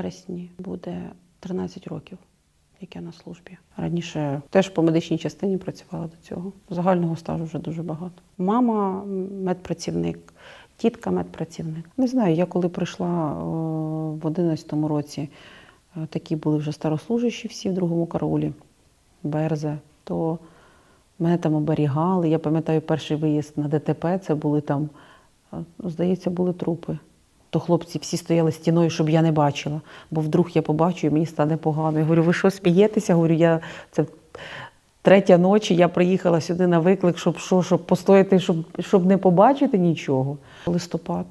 вересні буде 13 років, як я на службі. Раніше теж по медичній частині працювала до цього. Загального стажу вже дуже багато. Мама медпрацівник, тітка медпрацівник. Не знаю, я коли прийшла в 11-му році, е, такі були вже старослужащі всі в другому караулі, Берзе, то мене там оберігали. Я пам'ятаю перший виїзд на ДТП, це були там, е, ну, здається, були трупи. То хлопці всі стояли стіною, щоб я не бачила, бо вдруг я побачу і мені стане погано. Я говорю, ви що смієтеся? Говорю, я це третя ночі, я приїхала сюди на виклик, щоб що, щоб постояти, щоб, щоб не побачити нічого. Листопад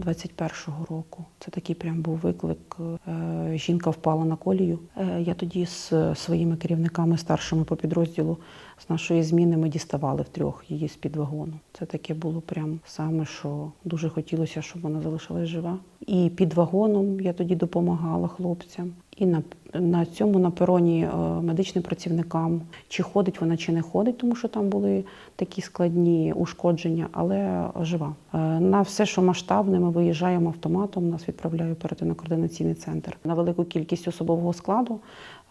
21-го року. Це такий прям був виклик. Е, Жінка впала на колію. Е, Я тоді з своїми керівниками старшими по підрозділу з нашої зміни ми діставали втрьох її з-під вагону. Це таке було прям саме, що дуже хотілося, щоб вона залишилась жива. І під вагоном я тоді допомагала хлопцям. І на, на цьому на пероні е, медичним працівникам, чи ходить вона, чи не ходить, тому що там були такі складні ушкодження, але жива. Е, На все, що масштабне, ми виїжджаємо автоматом, нас відправляє оперативно-координаційний центр. На велику кількість особового складу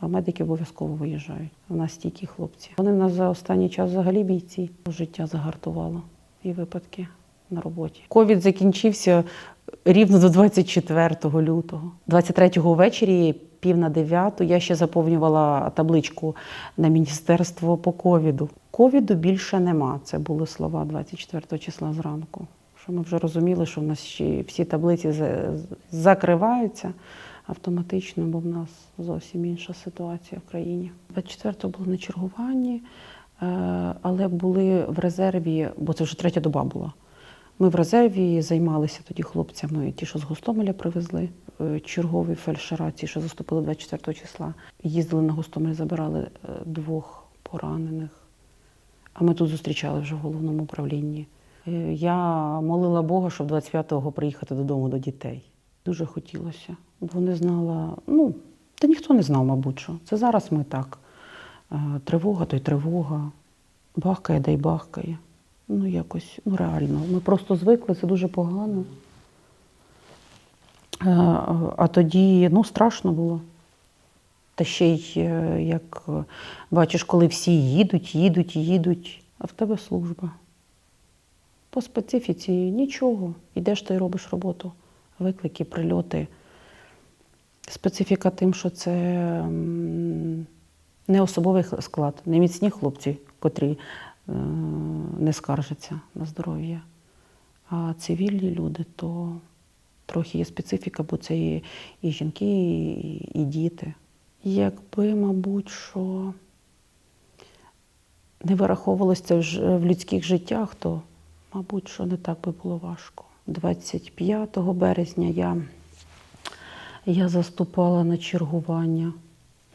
е, медики обов'язково виїжджають. У нас стійкі хлопці. Вони нас за останній час взагалі бійці. Життя загартувало і випадки на роботі. Ковід закінчився рівно до 24 лютого. 23-го ввечері, пів на дев'яту, я ще заповнювала табличку на міністерство по ковіду. Ковіду більше нема. Це були слова 24 числа зранку. Що ми вже розуміли, що в нас ще всі таблиці закриваються автоматично, бо в нас зовсім інша ситуація в країні. 24-го було на чергуванні, е, але були в резерві, бо це вже третя доба була. Ми в резерві займалися тоді хлопцями, ті, що з Гостомеля привезли, е, чергові фельдшера, ті, що заступили 24 числа. Їздили на Гостомель, забирали е, двох поранених. А ми тут зустрічали вже в головному управлінні. Е, Я молила Бога, щоб 25-го приїхати додому до дітей. Дуже хотілося, бо не знала, ну, та ніхто не знав, мабуть, що. Це зараз ми так. Тривога, то й тривога. Бахкає, дай бахкає. Ну, якось, ну реально. Ми просто звикли, це дуже погано. Е, А тоді ну, страшно було. Та ще й е, як е, бачиш, коли всі їдуть, їдуть, їдуть, а в тебе служба. По специфіці нічого. Йдеш ти робиш роботу. Виклики, прильоти. Специфіка тим, що це не особовий склад, не міцні хлопці, котрі не скаржаться на здоров'я. А цивільні люди, то трохи є специфіка, бо це і, і жінки, і, і діти. Якби, мабуть, що не вираховувалося це в, людських життях, то, мабуть, що не так би було важко. 25 березня я, я заступала на чергування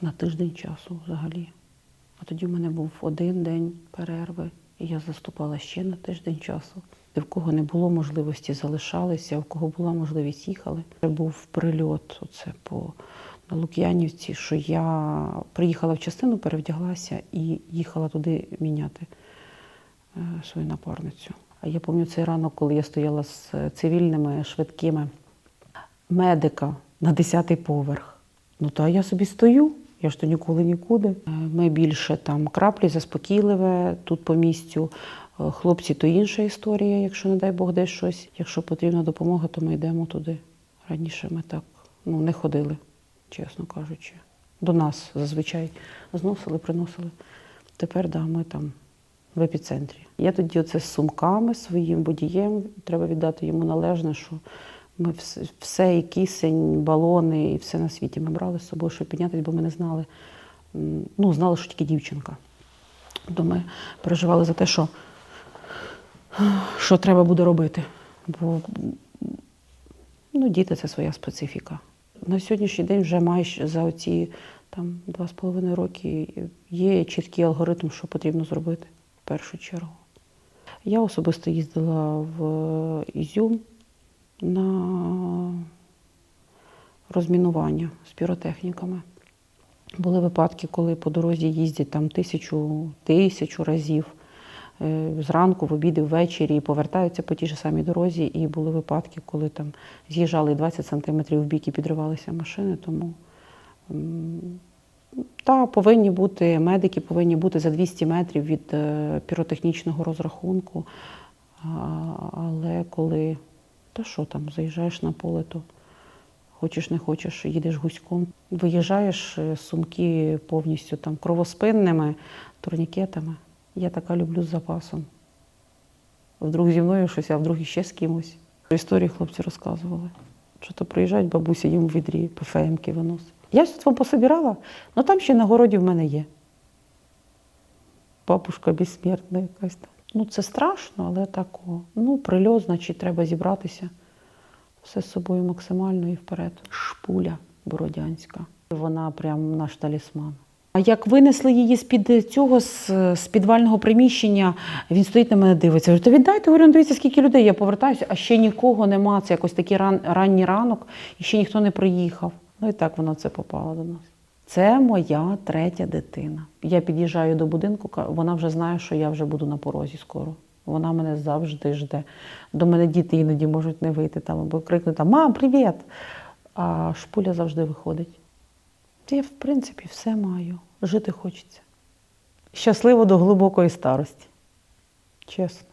на тиждень часу взагалі. А тоді в мене був один день перерви, і я заступала ще на тиждень часу. І в кого не було можливості, залишалися, а в кого була можливість, їхали. Це був прильот оце по на Лук'янівці, що я приїхала в частину, перевдяглася і їхала туди міняти е, свою напарницю. А я пам'ятаю цей ранок, коли я стояла з е, цивільними швидкими медика на 10-й поверх. Ну та я собі стою, я ж то ніколи нікуди. Е, Ми більше там краплі, заспокійливе тут по місцю. Е, Хлопці то інша історія, якщо не дай Бог десь щось. Якщо потрібна допомога, то ми йдемо туди. Раніше ми так ну, не ходили, чесно кажучи. До нас зазвичай зносили, приносили. Тепер да, ми там в епіцентрі. Я тоді оце з сумками своїм водієм, треба віддати йому належне, що ми все, і кисень, балони, і все на світі ми брали з собою, щоб піднятися, бо ми не знали, ну, знали, що тільки дівчинка. То ми переживали за те, що, що треба буде робити. Бо ну, діти це своя специфіка. На сьогоднішній день вже майже за оці там, два з половиною роки є чіткий алгоритм, що потрібно зробити в першу чергу. Я особисто їздила в Ізюм на розмінування з піротехніками. Були випадки, коли по дорозі їздять там тисячу, тисячу разів. е, зранку, в обіди, ввечері і повертаються по тій ж самій дорозі. І були випадки, коли там з'їжджали 20 сантиметрів в бік і підривалися машини. Тому та повинні бути медики, повинні бути за 200 метрів від е, піротехнічного розрахунку. Але коли та що там, заїжджаєш на поле, то хочеш не хочеш, їдеш гуськом. Виїжджаєш е, сумки повністю там кровоспинними, турнікетами. Я така люблю з запасом. Вдруг зі мною щось, а вдруг іще з кимось. Історії хлопці розказували. Що то приїжджають бабусі, їм в відрі ПФМки виносить. Я ж вам пособирала, ну там ще на городі в мене є. Бабушка безсмертна якась там. Ну, це страшно, але тако. Ну, прильот, значить, треба зібратися. Все з собою максимально і вперед. Шпуля бородянська. Вона прям наш талісман. А як винесли її з-під цього, з, підвального приміщення, він стоїть на мене дивиться. Говорю, то віддайте, говорю, дивіться, скільки людей. Я повертаюся, а ще нікого нема. Це якось такий ран, ранній ранок, і ще ніхто не приїхав. Ну і так воно це попало до нас. Це моя третя дитина. Я під'їжджаю до будинку, вона вже знає, що я вже буду на порозі скоро. Вона мене завжди жде. До мене діти іноді можуть не вийти там або крикнути Мам, привіт! А шпуля завжди виходить. Я, в принципі, все маю. Жити хочеться. Щасливо до глибокої старості. Чесно.